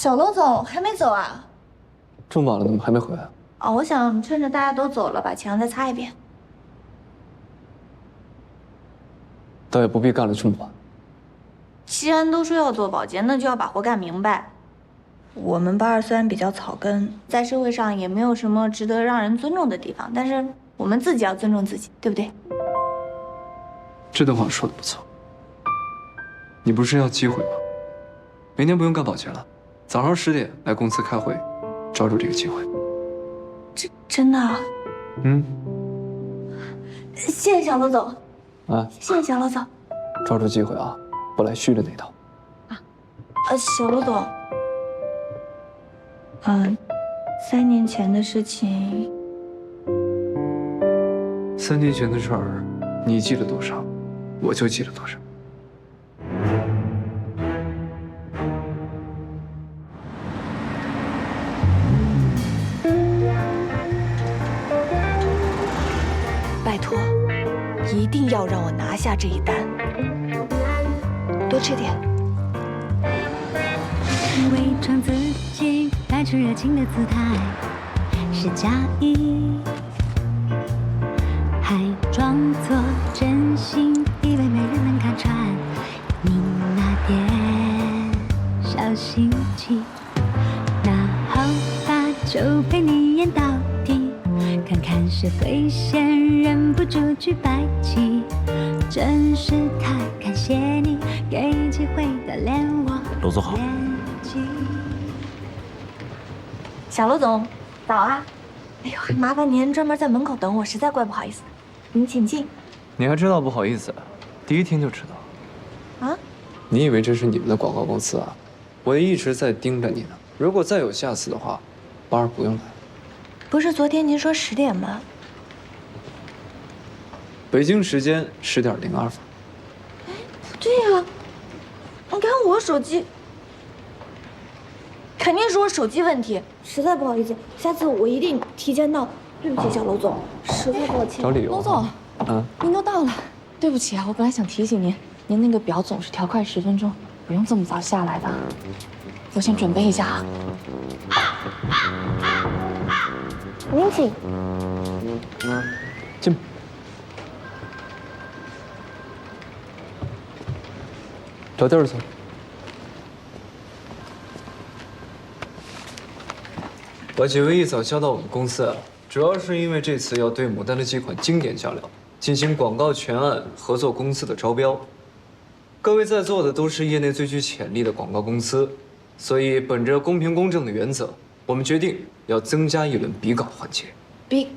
小龙总还没走啊？这么晚了，怎么还没回来？哦，我想趁着大家都走了，把墙再擦一遍。倒也不必干了这么晚。既然都说要做保洁，那就要把活干明白。我们班儿虽然比较草根，在社会上也没有什么值得让人尊重的地方，但是我们自己要尊重自己，对不对？这段话说的不错。你不是要机会吗？明天不用干保洁了，早上十点来公司开会，抓住这个机会。真真的？嗯。谢谢小罗总。啊，谢谢小罗总。抓住机会啊，不来虚的那套。啊，呃，小罗总。嗯，三年前的事情。三年前的事儿，你记了多少，我就记了多少。定要让我拿下这一单。多吃点。伪装自己。摆出热情的姿态是假意，还装作真心，以为没人能看穿你那点小心机。那好吧，就陪你，看看谁会先忍不住举白旗。真是太感谢你给机会的连我。罗总好。小罗总，早啊！哎呦，麻烦您专门在门口等我，实在怪不好意思。您请进。你还知道不好意思？第一天就知道。啊？你以为这是你们的广告公司啊？我一直在盯着你呢。如果再有下次的话，八儿不用来。不是昨天您说十点吗？北京时间十点零二分。哎，不对呀！你看我手机。肯定是我手机问题，实在不好意思，下次我一定提前到。对不起，小楼总，实在抱歉。找理由。楼总，嗯，您都到了，对不起啊，我本来想提醒您，您那个表总是调快十分钟，不用这么早下来的。我先准备一下啊。您请。进。找地儿坐。把几位一早叫到我们公司啊，主要是因为这次要对牡丹的几款经典酱料进行广告全案合作公司的招标。各位在座的都是业内最具潜力的广告公司，所以本着公平公正的原则，我们决定要增加一轮比稿环节。比，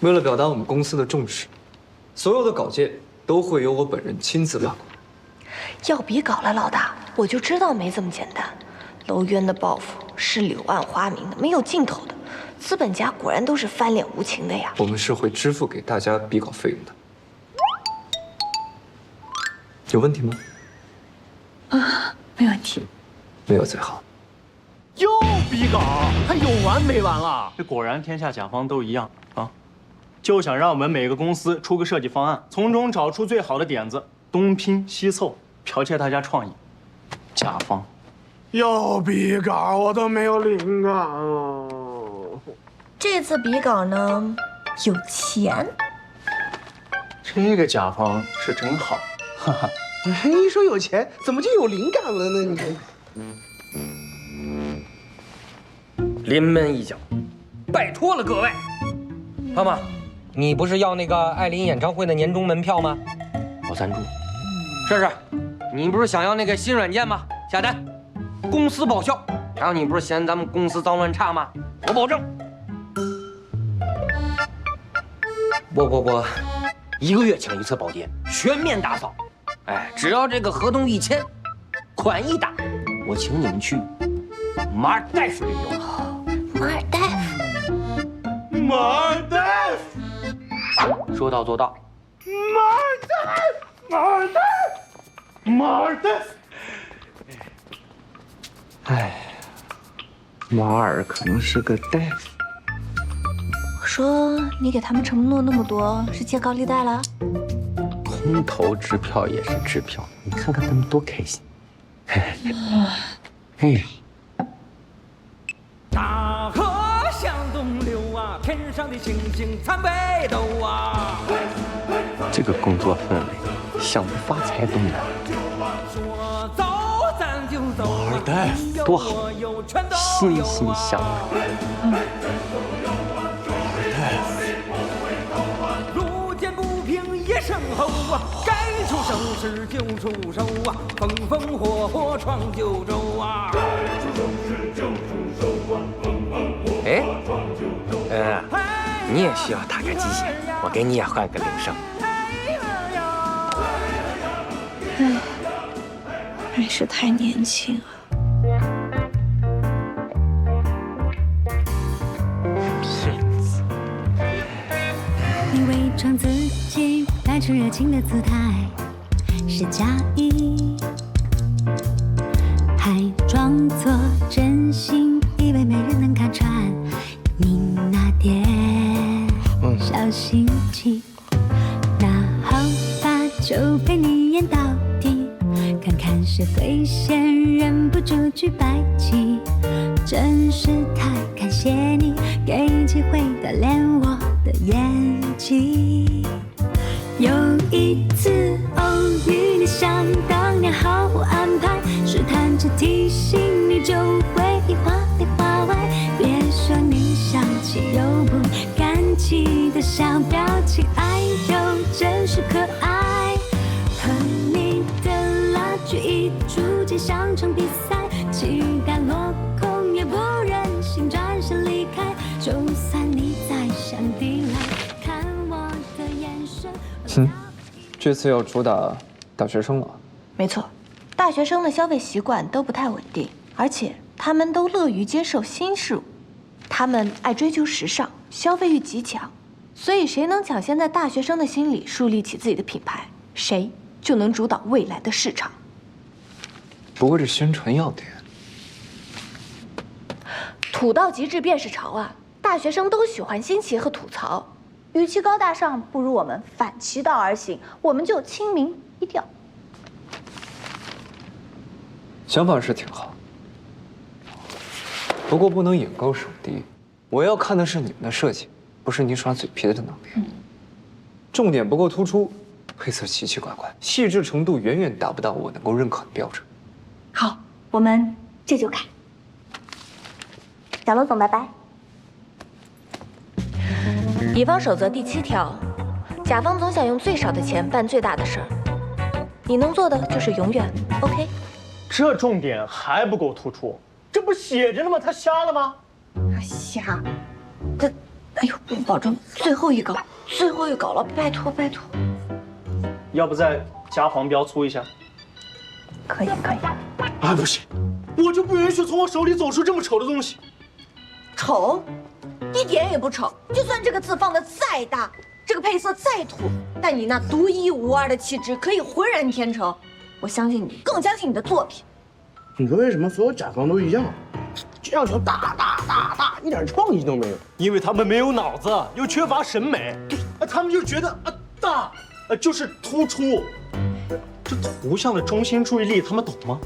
为了表达我们公司的重视，所有的稿件都会由我本人亲自把关。要比稿了，老大。我就知道没这么简单，楼渊的报复是柳暗花明的，没有尽头的。资本家果然都是翻脸无情的呀。我们是会支付给大家比稿费用的，有问题吗？啊，没问题。没有最好。又比稿，还有完没完了？这果然天下甲方都一样啊，就想让我们每个公司出个设计方案，从中找出最好的点子，东拼西凑，剽窃大家创意。甲方又比稿，我都没有灵感了。这次比稿呢，有钱。这个甲方是真好，哈哈。一说有钱，怎么就有灵感了呢？你临门一脚，拜托了各位。妈妈，你不是要那个艾琳演唱会的年终门票吗？我赞助。试试。你不是想要那个新软件吗？下单，公司报销。然后你不是嫌咱们公司脏乱差吗？我保证，不不不，一个月抢一次保洁，全面打扫。哎，只要这个合同一签，款一打，我请你们去马尔代夫旅游。马尔代夫，马尔代夫，说到做到。马尔代夫，马尔代夫。马尔代夫，哎，马尔可能是个大夫。我说你给他们承诺那么多，是借高利贷了？空头支票也是支票，你看看他们多开心。哎，大河向东流啊，天上的星星参北斗啊。这个工作氛围，想不发财都难。说走咱就走，马尔代夫多好，欣欣向荣。路声吼啊，该出手时就出手啊，风风火火闯九州啊。该出手时就出手啊，风风火哎，嗯，你也需要打个鸡血，我给你也换个铃声。哎还是太年轻啊。你伪装自己，摆出热情的姿态，是假意，还装作真心，以为没人能看穿你那点小心机。那好吧，就陪你演到底，看看谁会先忍不住去摆起。真是太感谢你，给机会锻炼我的演技。小表情，哎呦，真是可爱。和你的拉锯一逐渐像场比赛，期待落空也不忍心转身离开。就算你再想抵赖，看我的眼神。嗯，这次要主打大学生了。没错，大学生的消费习惯都不太稳定，而且他们都乐于接受新事物，他们爱追求时尚，消费欲极强，所以谁能抢先在大学生的心里树立起自己的品牌，谁就能主导未来的市场。不过这宣传要点，土到极致便是潮啊！大学生都喜欢新奇和吐槽，与其高大上，不如我们反其道而行，我们就亲民低调。想法是挺好，不过不能眼高手低。我要看的是你们的设计，不是你耍嘴皮子的能力。重点不够突出，配色奇奇怪怪，细致程度远远达不到我能够认可的标准。好，我们这就改。小罗总，拜拜。乙方守则第七条，甲方总想用最少的钱办最大的事儿。你能做的就是永远 OK。这重点还不够突出，这不写着呢吗？他瞎了吗？瞎，这，哎呦，我保证最后一稿，最后一稿了，拜托拜托。要不再加黄标粗一下？可以可以。啊，不行，我就不允许从我手里走出这么丑的东西。丑，一点也不丑。就算这个字放的再大，这个配色再土，但你那独一无二的气质可以浑然天成。我相信你，更相信你的作品。你说为什么所有甲方都一样？这样求大大大大，一点创意都没有。因为他们没有脑子，又缺乏审美，啊，他们就觉得啊大，呃就是突出。这图像的中心注意力，他们懂吗？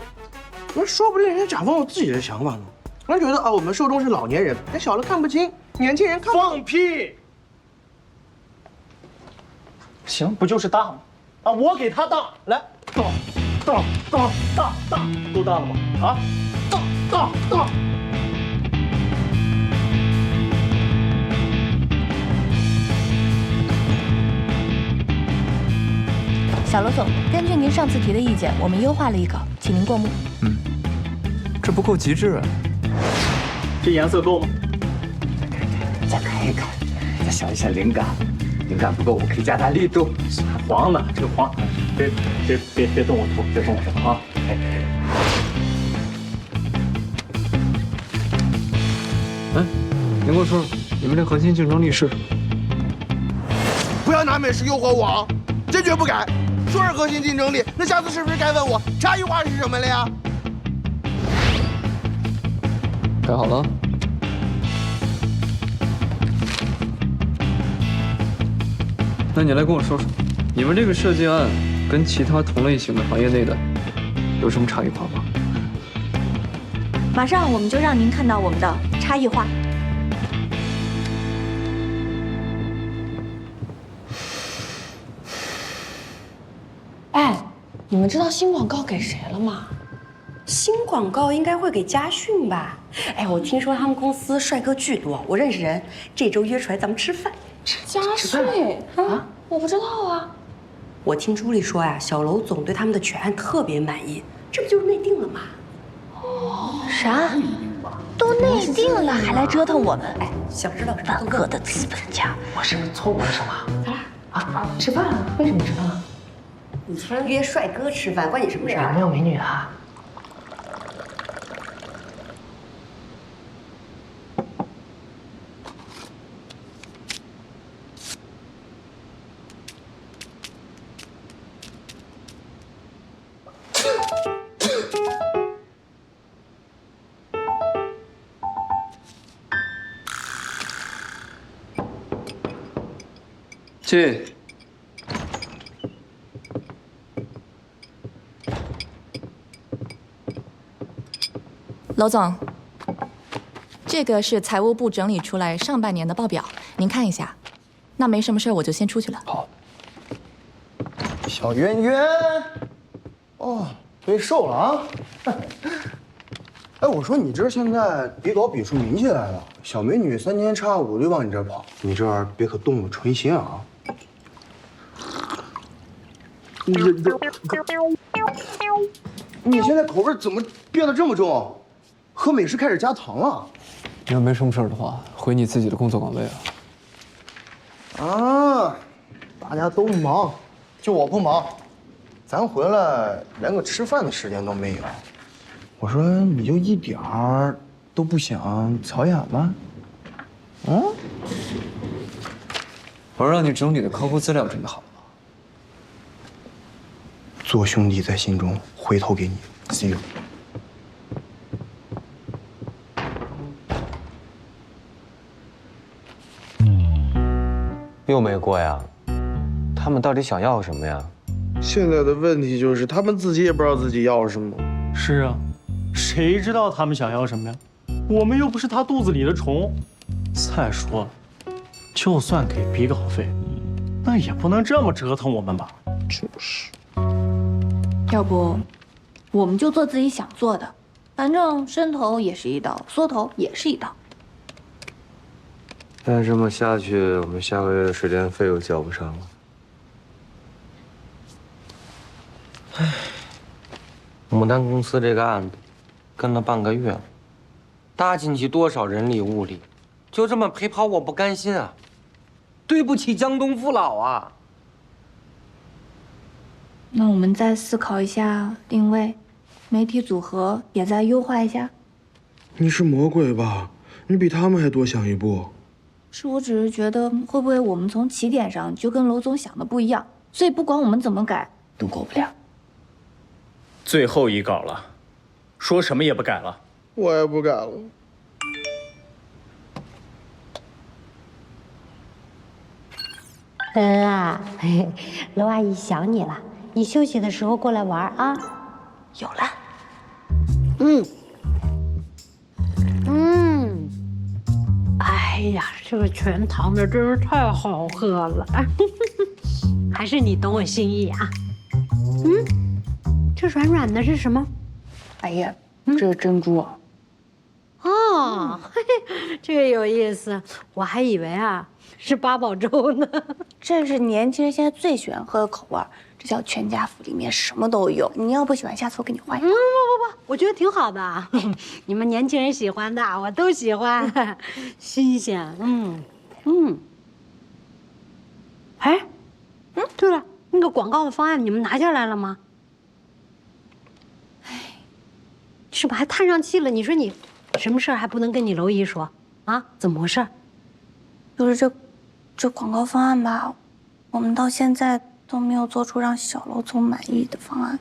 那说不定人家甲方有自己的想法呢。人家觉得啊，我们受众是老年人，那小了看不清，年轻人看不放屁！行，不就是大吗？啊，我给他大，来，大，大，大，大，大，够大了吗？啊，大，大，大。小罗总，根据您上次提的意见，我们优化了一稿，请您过目。嗯这不够极致啊！这颜色够吗？再看一看，再想一想灵感，灵感不够，我可以加大力度。还黄呢，这个黄，别别别别动我图，别动我图啊！哎，哎，您跟我说说，你们这核心竞争力是什么？不要拿美食诱惑我啊！坚决不改。说是核心竞争力，那下次是不是该问我差异化是什么了呀？改好了。那你来跟我说说，你们这个设计案跟其他同类型的行业内的有什么差异化吗？马上我们就让您看到我们的差异化。哎，你们知道新广告给谁了吗？新广告应该会给家训吧？哎，我听说他们公司帅哥巨多，我认识人，这周约出来咱们吃饭。家训啊？我不知道啊。我听朱莉说呀，小楼总对他们的全案特别满意，这不就是内定了吗？哦啥？都内定了还来折腾我们？哎，想知道什么万恶的资本家！我是不是错过了什么？咱俩啊吃饭了？为什么吃饭了？你突然约帅哥吃饭，关你什么事儿？有没有美女啊？进。娄总，这个是财务部整理出来上半年的报表，您看一下。那没什么事儿，我就先出去了。好。小圆圆，哦，被瘦了啊！哎，我说你这现在比稿笔数明起来了，小美女三千差五就往你这儿跑，你这儿别可动了春心啊！你你，你现在口味怎么变得这么重？喝美式开始加糖了？你要没什么事儿的话，回你自己的工作岗位啊。啊，大家都忙，就我不忙。咱回来连个吃饭的时间都没有。我说你就一点儿都不想曹雅吗？嗯？我让你整理的客户资料准备好？做兄弟在心中，回头给你。See you。又没过呀？他们到底想要什么呀？现在的问题就是他们自己也不知道自己要什么。是啊，谁知道他们想要什么呀？我们又不是他肚子里的虫。再说了，就算给笔稿费，那也不能这么折腾我们吧？就是。要不，我们就做自己想做的，反正伸头也是一刀，缩头也是一刀。再这么下去，我们下个月的水电费又交不上了。唉，牡丹公司这个案子跟了半个月了，搭进去多少人力物力，就这么陪跑，我不甘心啊！对不起江东父老啊！那我们再思考一下定位，媒体组合也再优化一下。你是魔鬼吧？你比他们还多想一步。是我只是觉得，会不会我们从起点上就跟楼总想的不一样，所以不管我们怎么改，都过不了。最后一稿了，说什么也不改了。我也不改了。恩啊，楼阿姨想你了，你休息的时候过来玩啊。有了。嗯。嗯。哎呀，这个全糖的真是太好喝了，还是你懂我心意啊。嗯，这软软的是什么？哎呀，这是珍珠。哦，这个有意思，我还以为啊是八宝粥呢。这是年轻人现在最喜欢喝的口味，这叫全家福，里面什么都有。你要不喜欢，下次我给你换一个。嗯，不不不，我觉得挺好的。你们年轻人喜欢的，我都喜欢，新鲜。嗯嗯。哎，嗯，对了，那个广告的方案你们拿下来了吗？哎，是不还叹上气了？你说你。什么事儿还不能跟你娄姨说啊？怎么回事？就是这，这广告方案吧，我们到现在都没有做出让小楼总满意的方案。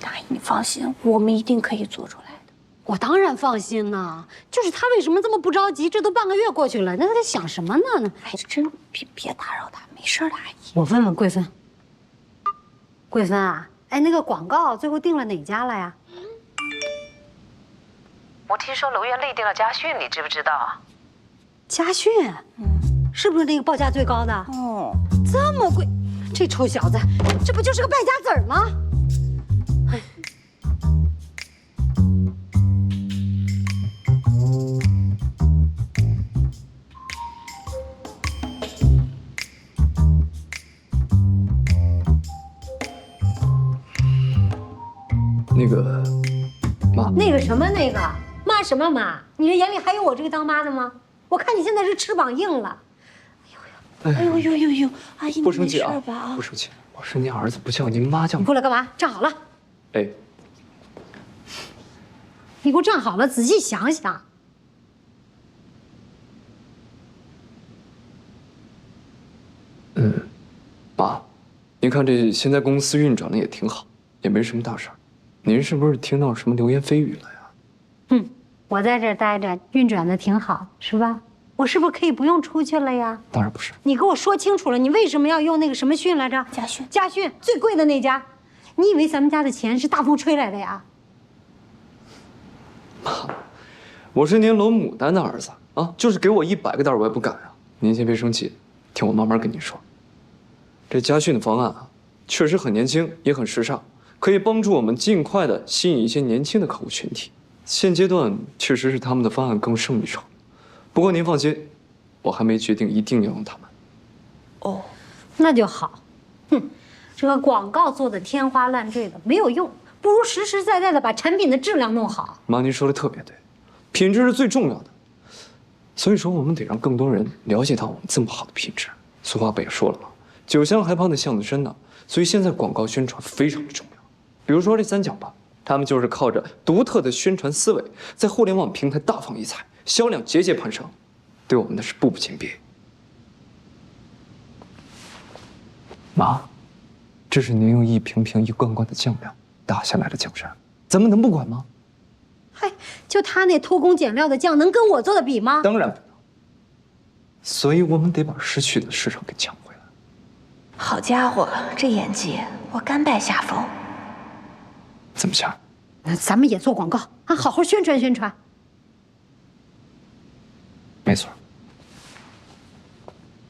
大姨，你放心，我们一定可以做出来的。我当然放心呐，就是他为什么这么不着急？这都半个月过去了，那他在想什么呢？哎，真别别打扰他，没事的，阿姨。我问问桂芬。桂芬啊，哎，那个广告最后定了哪家了呀？我听说楼院内定了家训，你知不知道啊？家训，嗯，是不是那个报价最高的？哦，这么贵，这臭小子，这不就是个败家子儿吗？哎。那个，妈，那个什么那个妈什么妈？你这眼里还有我这个当妈的吗？我看你现在是翅膀硬了。哎呦呦呦呦，阿姨，不生气啊，不生气。我是您儿子，不叫您妈叫。你过来干嘛？站好了。哎，你给我站好了，仔细想想。嗯，妈，您看这现在公司运转的也挺好，也没什么大事儿。您是不是听到什么流言蜚语了呀？嗯，我在这儿待着，运转的挺好，是吧？我是不是可以不用出去了呀？当然不是。你给我说清楚了，你为什么要用那个什么训来着？家训。家训最贵的那家，你以为咱们家的钱是大风吹来的呀？妈，我是您罗牡丹的儿子啊，就是给我一百个蛋我也不敢啊。您先别生气，听我慢慢跟您说。这家训的方案啊，确实很年轻，也很时尚，可以帮助我们尽快的吸引一些年轻的客户群体。现阶段确实是他们的方案更胜一筹。不过您放心，我还没决定一定要用他们。哦，那就好。哼，这个广告做的天花乱坠的没有用，不如实实在在的把产品的质量弄好。妈，您说的特别对，品质是最重要的。所以说，我们得让更多人了解到我们这么好的品质。俗话不也说了吗？酒香还怕那巷子深呢。所以现在广告宣传非常的重要。比如说这三角吧，他们就是靠着独特的宣传思维，在互联网平台大放异彩。销量节节攀升，对我们那是步步紧逼。妈，这是您用一瓶瓶、一罐罐的酱料打下来的江山，咱们能不管吗？嗨，就他那偷工减料的酱，能跟我做的比吗？当然不能。所以我们得把失去的市场给抢回来。好家伙，这演技，我甘拜下风。怎么想？那咱们也做广告啊，好好宣传宣传。没错，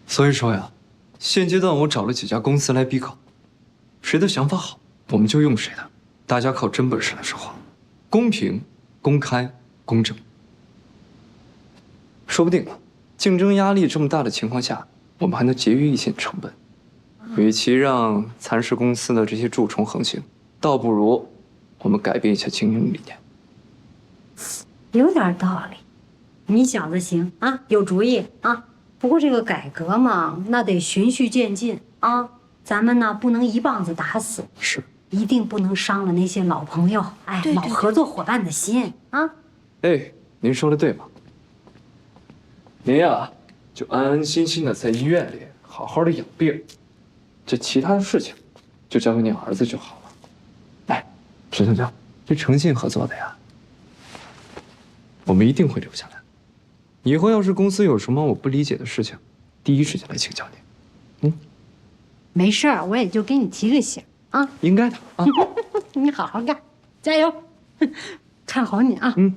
所以说呀，现阶段我找了几家公司来比稿，谁的想法好，我们就用谁的。大家靠真本事来说话，公平、公开、公正。说不定竞争压力这么大的情况下，我们还能节约一些成本。与其让蚕食公司的这些蛀虫横行，倒不如我们改变一下经营理念。有点道理。你小子行啊，有主意啊！不过这个改革嘛，那得循序渐进啊。咱们呢，不能一棒子打死，是，一定不能伤了那些老朋友，哎，老合作伙伴的心啊。哎，您说的对吗？您呀，就安安心心的在医院里好好的养病，这其他的事情就交给你儿子就好了。哎，行行行，这诚信合作的呀，我们一定会留下来。以后要是公司有什么我不理解的事情，第一时间来请教你。嗯，没事儿，我也就给你提个醒啊。应该的啊。你好好干，加油，看好你啊。嗯。